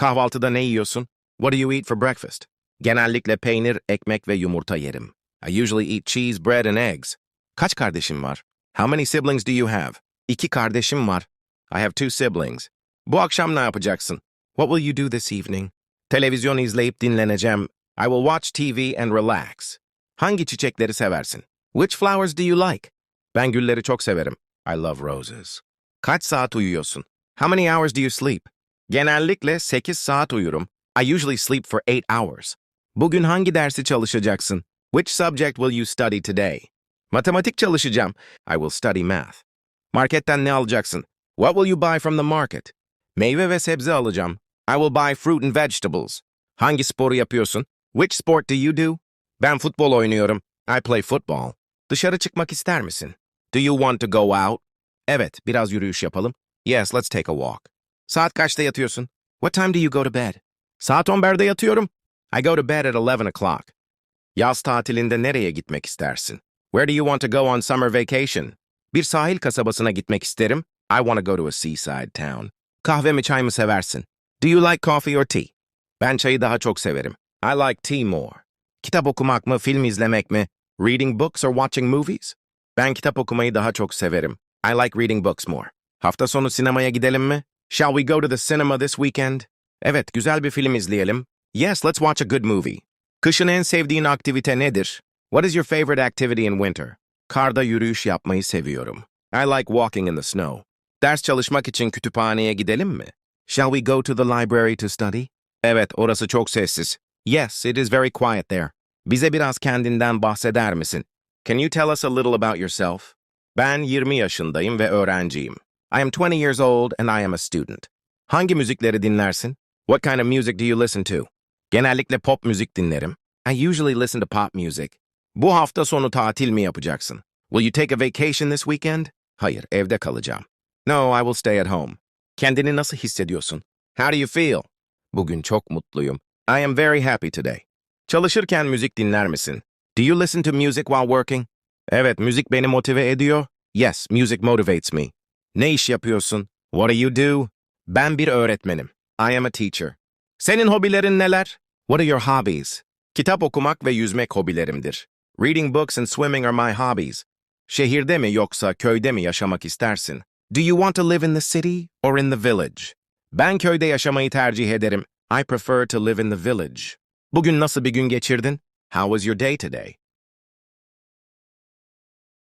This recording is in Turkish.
Kahvaltıda ne yiyorsun? What do you eat for breakfast? Genellikle peynir, ekmek ve yumurta yerim. I usually eat cheese, bread and eggs. Kaç kardeşim var? How many siblings do you have? İki kardeşim var. I have two siblings. Bu akşam ne yapacaksın? What will you do this evening? Televizyon izleyip dinleneceğim. I will watch TV and relax. Hangi çiçekleri seversin? Which flowers do you like? Ben gülleri çok severim. I love roses. Kaç saat uyuyorsun? How many hours do you sleep? Genellikle 8 saat uyurum. I usually sleep for 8 hours. Bugün hangi dersi çalışacaksın? Which subject will you study today? Matematik çalışacağım. I will study math. Marketten ne alacaksın? What will you buy from the market? Meyve ve sebze alacağım. I will buy fruit and vegetables. Hangi sporu yapıyorsun? Which sport do you do? Ben futbol oynuyorum. I play football. Dışarı çıkmak ister misin? Do you want to go out? Evet, biraz yürüyüş yapalım. Yes, let's take a walk. Saat kaçta yatıyorsun? What time do you go to bed? Saat 11'de yatıyorum. I go to bed at 11 o'clock. Yaz tatilinde nereye gitmek istersin? Where do you want to go on summer vacation? Bir sahil kasabasına gitmek isterim. I want to go to a seaside town. Kahve mi çay mı seversin? Do you like coffee or tea? Ben çayı daha çok severim. I like tea more. Kitap okumak mı, film izlemek mi? Reading books or watching movies? Ben kitap okumayı daha çok severim. I like reading books more. Hafta sonu sinemaya gidelim mi? Shall we go to the cinema this weekend? Evet, güzel bir film izleyelim. Yes, let's watch a good movie. Kışın en sevdiğin aktivite nedir? What is your favorite activity in winter? Karda yürüyüş yapmayı seviyorum. I like walking in the snow. Ders çalışmak için kütüphaneye gidelim mi? Shall we go to the library to study? Evet, orası çok sessiz. Yes, it is very quiet there. Bize biraz kendinden bahseder misin? Can you tell us a little about yourself? Ben 20 yaşındayım ve öğrenciyim. I am 20 years old and I am a student. Hangi müzikleri dinlersin? What kind of music do you listen to? Genellikle pop müzik dinlerim. I usually listen to pop music. Bu hafta sonu tatil mi yapacaksın? Will you take a vacation this weekend? Hayır, evde kalacağım. No, I will stay at home. Kendini nasıl hissediyorsun? How do you feel? Bugün çok mutluyum. I am very happy today. Çalışırken müzik dinler misin? Do you listen to music while working? Evet, müzik beni motive ediyor. Yes, music motivates me. Ne iş yapıyorsun? What do you do? Ben bir öğretmenim. I am a teacher. Senin hobilerin neler? What are your hobbies? Kitap okumak ve yüzmek hobilerimdir. Reading books and swimming are my hobbies. Şehirde mi yoksa köyde mi yaşamak istersin? Do you want to live in the city or in the village? Ben köyde yaşamayı tercih ederim. I prefer to live in the village. Bugün nasıl bir gün geçirdin? How was your day today?